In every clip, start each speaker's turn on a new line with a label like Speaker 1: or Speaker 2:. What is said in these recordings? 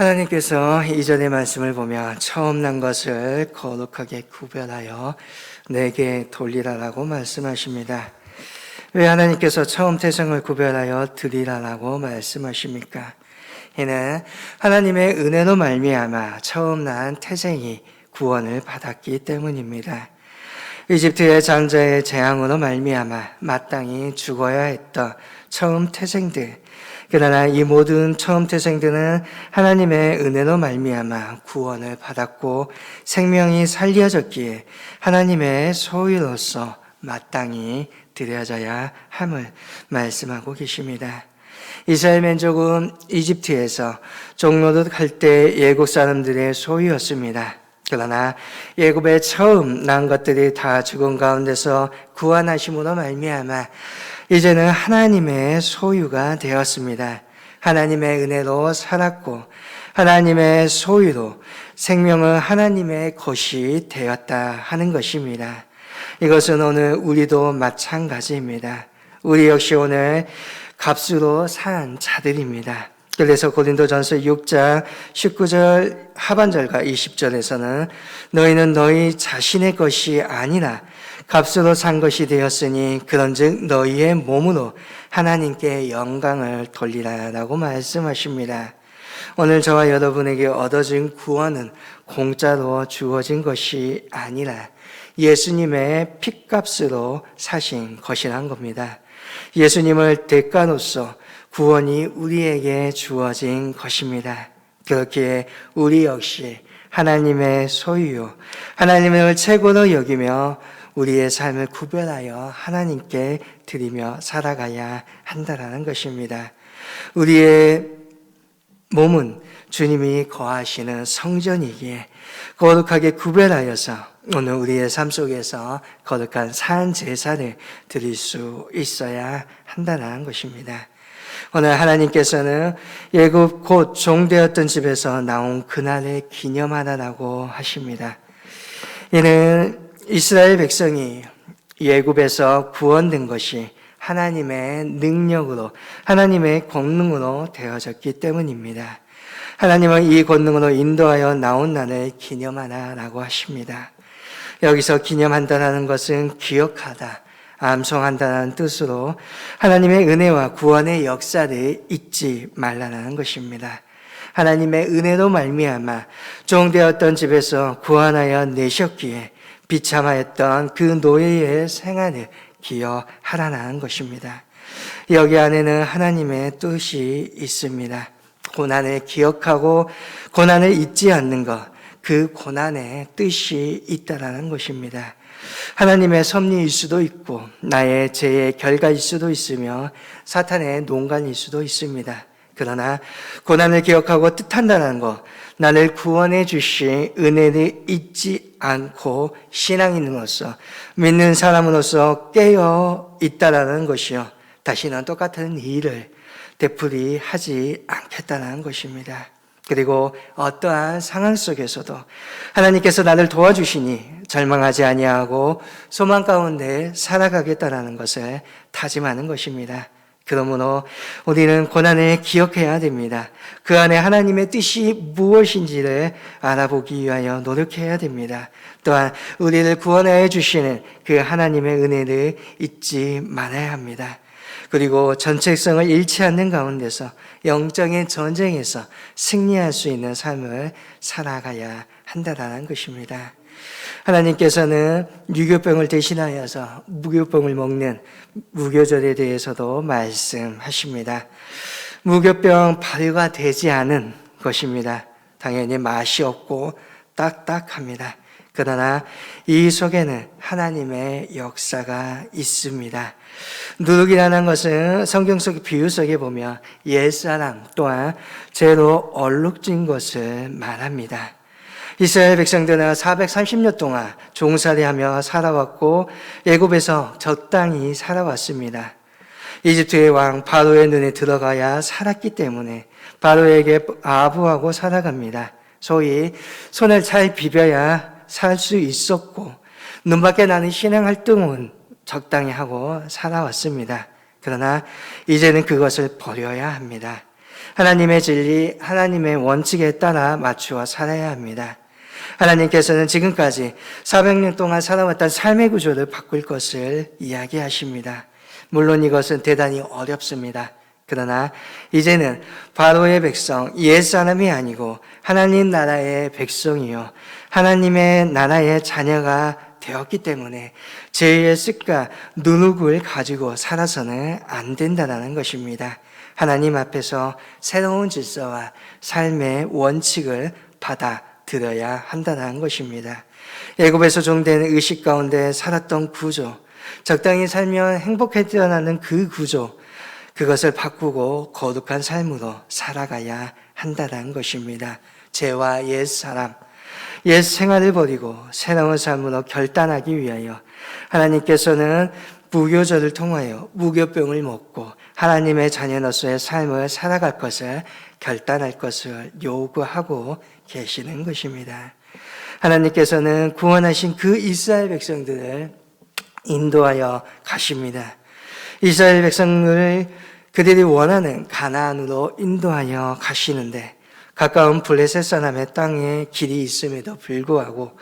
Speaker 1: 하나님께서 이전의 말씀을 보며 처음 난 것을 거룩하게 구별하여 내게 돌리라라고 말씀하십니다. 왜 하나님께서 처음 태생을 구별하여 드리라라고 말씀하십니까? 이는 하나님의 은혜로 말미암아 처음 난 태생이 구원을 받았기 때문입니다. 이집트의 장자의 재앙으로 말미암아 마땅히 죽어야 했던 처음 태생들 그러나 이 모든 처음 태생들은 하나님의 은혜로 말미암아 구원을 받았고 생명이 살려졌기에 하나님의 소유로서 마땅히 드려져야 함을 말씀하고 계십니다. 이스라엘 민족은 이집트에서 종로를 갈때 예국 사람들의 소유였습니다. 그러나 예굽에 처음 난 것들이 다 죽은 가운데서 구원하심으로 말미암아 이제는 하나님의 소유가 되었습니다. 하나님의 은혜로 살았고 하나님의 소유로 생명은 하나님의 것이 되었다 하는 것입니다. 이것은 오늘 우리도 마찬가지입니다. 우리 역시 오늘 값으로 산 자들입니다. 그래서 고린도전서 6장 19절 하반절과 20절에서는 너희는 너희 자신의 것이 아니라 값으로 산 것이 되었으니 그런즉 너희의 몸으로 하나님께 영광을 돌리라라고 말씀하십니다. 오늘 저와 여러분에게 얻어진 구원은 공짜로 주어진 것이 아니라 예수님의 핏값으로 사신 것이란 겁니다. 예수님을 대가로서 구원이 우리에게 주어진 것입니다. 그렇기에 우리 역시 하나님의 소유, 하나님을 최고로 여기며 우리의 삶을 구별하여 하나님께 드리며 살아가야 한다라는 것입니다. 우리의 몸은 주님이 거하시는 성전이기에 거룩하게 구별하여서 오늘 우리의 삶 속에서 거룩한 산 제사를 드릴 수 있어야 한다는 것입니다. 오늘 하나님께서는 예굽 곧 종되었던 집에서 나온 그날을 기념하라고 하십니다. 이는 이스라엘 백성이 예굽에서 구원된 것이 하나님의 능력으로 하나님의 권능으로 되어졌기 때문입니다. 하나님은 이 권능으로 인도하여 나온 날을 기념하라라고 하십니다. 여기서 기념한다는 것은 기억하다, 암송한다는 뜻으로 하나님의 은혜와 구원의 역사를 잊지 말라는 것입니다. 하나님의 은혜로 말미암아 종되었던 집에서 구원하여 내셨기에 비참하였던 그 노예의 생활을 기여하라는 것입니다. 여기 안에는 하나님의 뜻이 있습니다. 고난을 기억하고 고난을 잊지 않는 것, 그 고난의 뜻이 있다라는 것입니다. 하나님의 섭리일 수도 있고 나의 죄의 결과일 수도 있으며 사탄의 농간일 수도 있습니다. 그러나 고난을 기억하고 뜻한다는 것, 나를 구원해 주신 은혜를 잊지 않고 신앙인으로서 믿는 사람으로서 깨어 있다라는 것이요. 다시는 똑같은 일을 되풀이 하지 않겠다는 것입니다. 그리고 어떠한 상황 속에서도 하나님께서 나를 도와주시니 절망하지 아니하고 소망 가운데 살아가겠다라는 것을 다짐하는 것입니다. 그러므로 우리는 고난을 기억해야 됩니다. 그 안에 하나님의 뜻이 무엇인지를 알아보기 위하여 노력해야 됩니다. 또한 우리를 구원하여 주시는 그 하나님의 은혜를 잊지 말아야 합니다. 그리고 전책성을 잃지 않는 가운데서 영적인 전쟁에서 승리할 수 있는 삶을 살아가야 한다라는 것입니다. 하나님께서는 유교병을 대신하여서 무교병을 먹는 무교절에 대해서도 말씀하십니다. 무교병 발효가 되지 않은 것입니다. 당연히 맛이 없고 딱딱합니다. 그러나 이 속에는 하나님의 역사가 있습니다. 누룩이라는 것은 성경 속 비유 속에 보면 옛사람 또한 죄로 얼룩진 것을 말합니다. 이스라엘 백성들은 430년 동안 종살이하며 살아왔고 예굽에서 적당히 살아왔습니다. 이집트의 왕 바로의 눈에 들어가야 살았기 때문에 바로에게 아부하고 살아갑니다. 소위 손을 잘 비벼야 살 수 있었고 눈밖에 나는 신앙 활동은 적당히 하고 살아왔습니다. 그러나 이제는 그것을 버려야 합니다. 하나님의 진리, 하나님의 원칙에 따라 맞추어 살아야 합니다. 하나님께서는 지금까지 400년 동안 살아왔던 삶의 구조를 바꿀 것을 이야기하십니다. 물론 이것은 대단히 어렵습니다. 그러나 이제는 바로의 백성, 옛 사람이 아니고 하나님 나라의 백성이요. 하나님의 나라의 자녀가 되었기 때문에 죄의 습과 누룩을 가지고 살아서는 안 된다는 것입니다. 하나님 앞에서 새로운 질서와 삶의 원칙을 받아 들여야 한다는 것입니다. 애굽에서 종된 의식 가운데 살았던 구조, 적당히 살면 행복해져나는 그 구조, 그것을 바꾸고 거룩한 삶으로 살아가야 한다는 것입니다. 죄와 옛 사람, 옛 생활을 버리고 새로운 삶으로 결단하기 위하여 하나님께서는 무교절을 통하여 무교병을 먹고 하나님의 자녀로서의 삶을 살아갈 것을 결단할 것을 요구하고 계시는 것입니다. 하나님께서는 구원하신 그 이스라엘 백성들을 인도하여 가십니다. 이스라엘 백성을 그들이 원하는 가나안으로 인도하여 가시는데 가까운 블레셋 사람의 땅에 길이 있음에도 불구하고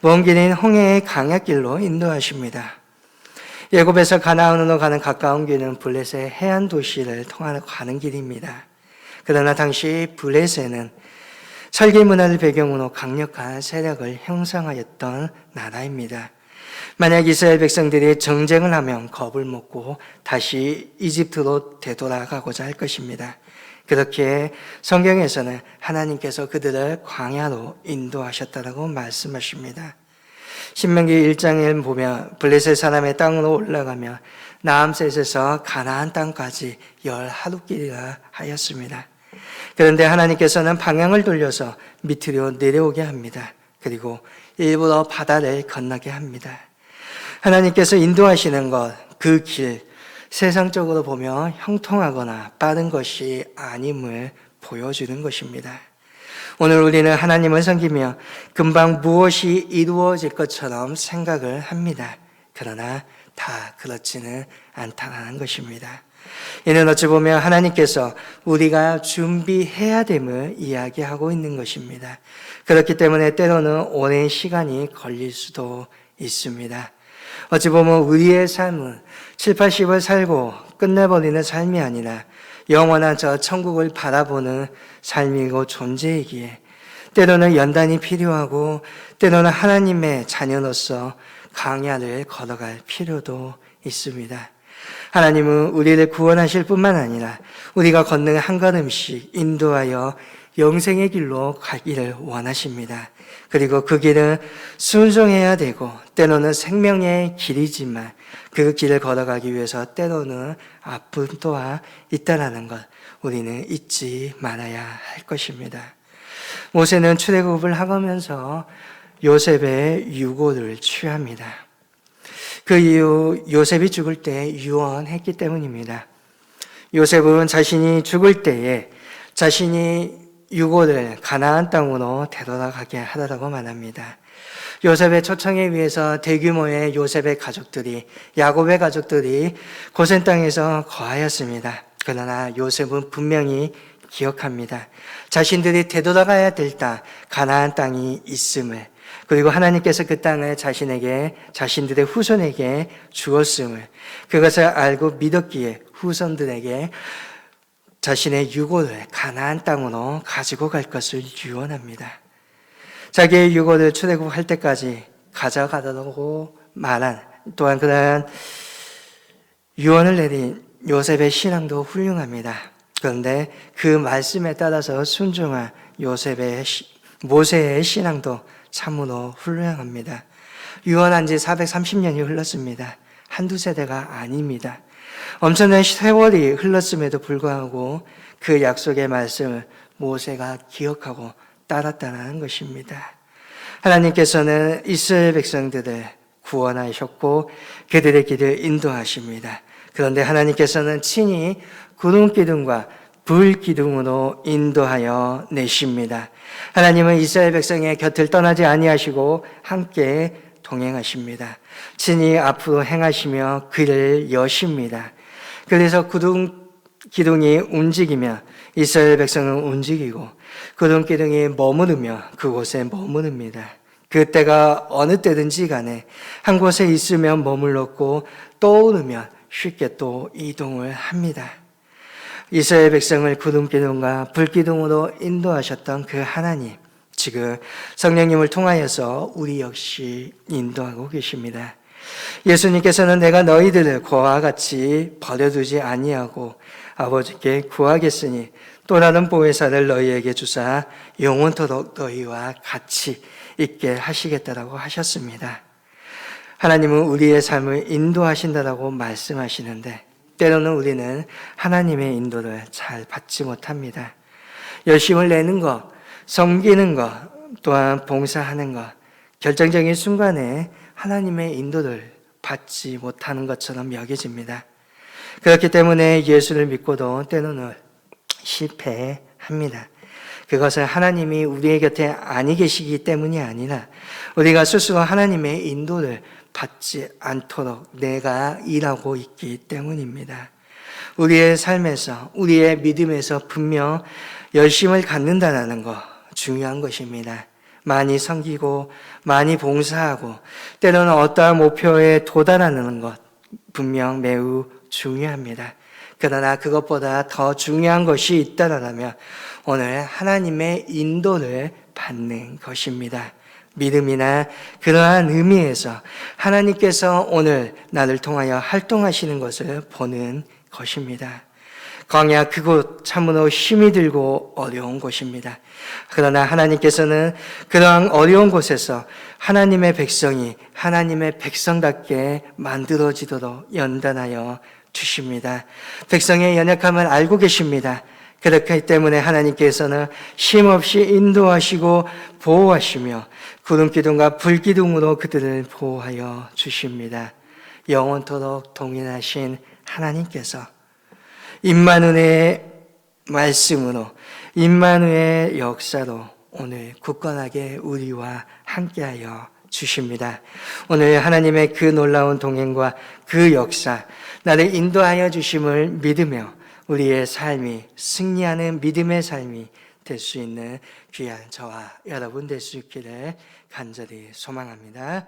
Speaker 1: 먼 길인 홍해의 강약길로 인도하십니다. 예굽에서 가나안으로 가는 가까운 길은 블레셋 해안 도시를 통하여 가는 길입니다. 그러나 당시 블레셋은 설계 문화를 배경으로 강력한 세력을 형성하였던 나라입니다. 만약 이스라엘 백성들이 정쟁을 하면 겁을 먹고 다시 이집트로 되돌아가고자 할 것입니다. 그렇게 성경에서는 하나님께서 그들을 광야로 인도하셨다라고 말씀하십니다. 신명기 1장에 보면 블레셋 사람의 땅으로 올라가며 나암셋에서 가나안 땅까지 열 하루길이라 하였습니다. 그런데 하나님께서는 방향을 돌려서 밑으로 내려오게 합니다. 그리고 일부러 바다를 건너게 합니다. 하나님께서 인도하시는 것, 그 길, 세상적으로 보면 형통하거나 빠른 것이 아님을 보여주는 것입니다. 오늘 우리는 하나님을 섬기며 금방 무엇이 이루어질 것처럼 생각을 합니다. 그러나 다 그렇지는 않다는 것입니다. 이는 어찌 보면 하나님께서 우리가 준비해야 됨을 이야기하고 있는 것입니다. 그렇기 때문에 때로는 오랜 시간이 걸릴 수도 있습니다. 어찌 보면 우리의 삶은 7, 80을 살고 끝내버리는 삶이 아니라 영원한 저 천국을 바라보는 삶이고 존재이기에 때로는 연단이 필요하고 때로는 하나님의 자녀로서 강야를 걸어갈 필요도 있습니다. 하나님은 우리를 구원하실 뿐만 아니라 우리가 걷는 한 걸음씩 인도하여 영생의 길로 가기를 원하십니다. 그리고 그 길은 순종해야 되고 때로는 생명의 길이지만 그 길을 걸어가기 위해서 때로는 아픔 또한 있다라는 것 우리는 잊지 말아야 할 것입니다. 모세는 출애굽을 하면서 요셉의 유고를 취합니다. 그 이후 요셉이 죽을 때 유언했기 때문입니다. 요셉은 자신이 죽을 때에 자신이 유고를 가나안 땅으로 되돌아가게 하더라고 말합니다. 요셉의 초청에 의해서 대규모의 요셉의 가족들이 야곱의 가족들이 고센 땅에서 거하였습니다. 그러나 요셉은 분명히 기억합니다. 자신들이 되돌아가야 될 땅, 가나안 땅이 있음을 그리고 하나님께서 그 땅을 자신에게 자신들의 후손에게 주었음을 그것을 알고 믿었기에 후손들에게 자신의 유고를 가나안 땅으로 가지고 갈 것을 유언합니다. 자기의 유고를 출애굽할 때까지 가져가도록 말한 또한 그러한 유언을 내린 요셉의 신앙도 훌륭합니다. 그런데 그 말씀에 따라서 순종한 요셉의 모세의 신앙도 참으로 훌륭합니다. 유언한 지 430년이 흘렀습니다. 한두 세대가 아닙니다. 엄청난 세월이 흘렀음에도 불구하고 그 약속의 말씀을 모세가 기억하고 따랐다는 것입니다. 하나님께서는 이스라엘 백성들을 구원하셨고 그들의 길을 인도하십니다. 그런데 하나님께서는 친히 구름 기둥과 불 기둥으로 인도하여 내십니다. 하나님은 이스라엘 백성의 곁을 떠나지 아니하시고 함께 동행하십니다. 친히 앞으로 행하시며 그를 여십니다. 그래서 구름 기둥이 움직이며 이스라엘 백성은 움직이고 구름 기둥이 머무르며 그곳에 머무릅니다. 그때가 어느 때든지 간에 한 곳에 있으면 머물렀고 떠오르면 쉽게 또 이동을 합니다. 이스라엘 백성을 구름 기둥과 불 기둥으로 인도하셨던 그 하나님 지금 성령님을 통하여서 우리 역시 인도하고 계십니다. 예수님께서는 내가 너희들을 고와 같이 버려두지 아니하고 아버지께 구하겠으니 또 다른 보혜사를 너희에게 주사 영원토록 너희와 같이 있게 하시겠다라고 하셨습니다. 하나님은 우리의 삶을 인도하신다라고 말씀하시는데 때로는 우리는 하나님의 인도를 잘 받지 못합니다. 열심을 내는 것, 섬기는 것, 또한 봉사하는 것, 결정적인 순간에 하나님의 인도를 받지 못하는 것처럼 여겨집니다. 그렇기 때문에 예수를 믿고도 때로는 실패합니다. 그것은 하나님이 우리의 곁에 아니 계시기 때문이 아니라 우리가 스스로 하나님의 인도를 받지 않도록 내가 일하고 있기 때문입니다. 우리의 삶에서, 우리의 믿음에서 분명 열심을 갖는다는 것 중요한 것입니다. 많이 섬기고, 많이 봉사하고, 때로는 어떠한 목표에 도달하는 것 분명 매우 중요합니다. 그러나 그것보다 더 중요한 것이 있다라면 오늘 하나님의 인도를 받는 것입니다. 믿음이나 그러한 의미에서 하나님께서 오늘 나를 통하여 활동하시는 것을 보는 것입니다. 광야 그곳 참으로 힘이 들고 어려운 곳입니다. 그러나 하나님께서는 그러한 어려운 곳에서 하나님의 백성이 하나님의 백성답게 만들어지도록 연단하여 주십니다. 백성의 연약함을 알고 계십니다. 그렇기 때문에 하나님께서는 쉼없이 인도하시고 보호하시며 구름 기둥과 불 기둥으로 그들을 보호하여 주십니다. 영원토록 동일하신 하나님께서 임마누의 말씀으로 임마누의 역사로 오늘 굳건하게 우리와 함께하여 주십니다. 오늘 하나님의 그 놀라운 동행과 그 역사 나를 인도하여 주심을 믿으며 우리의 삶이 승리하는 믿음의 삶이 될 수 있는 귀한 저와 여러분 될 수 있기를 간절히 소망합니다.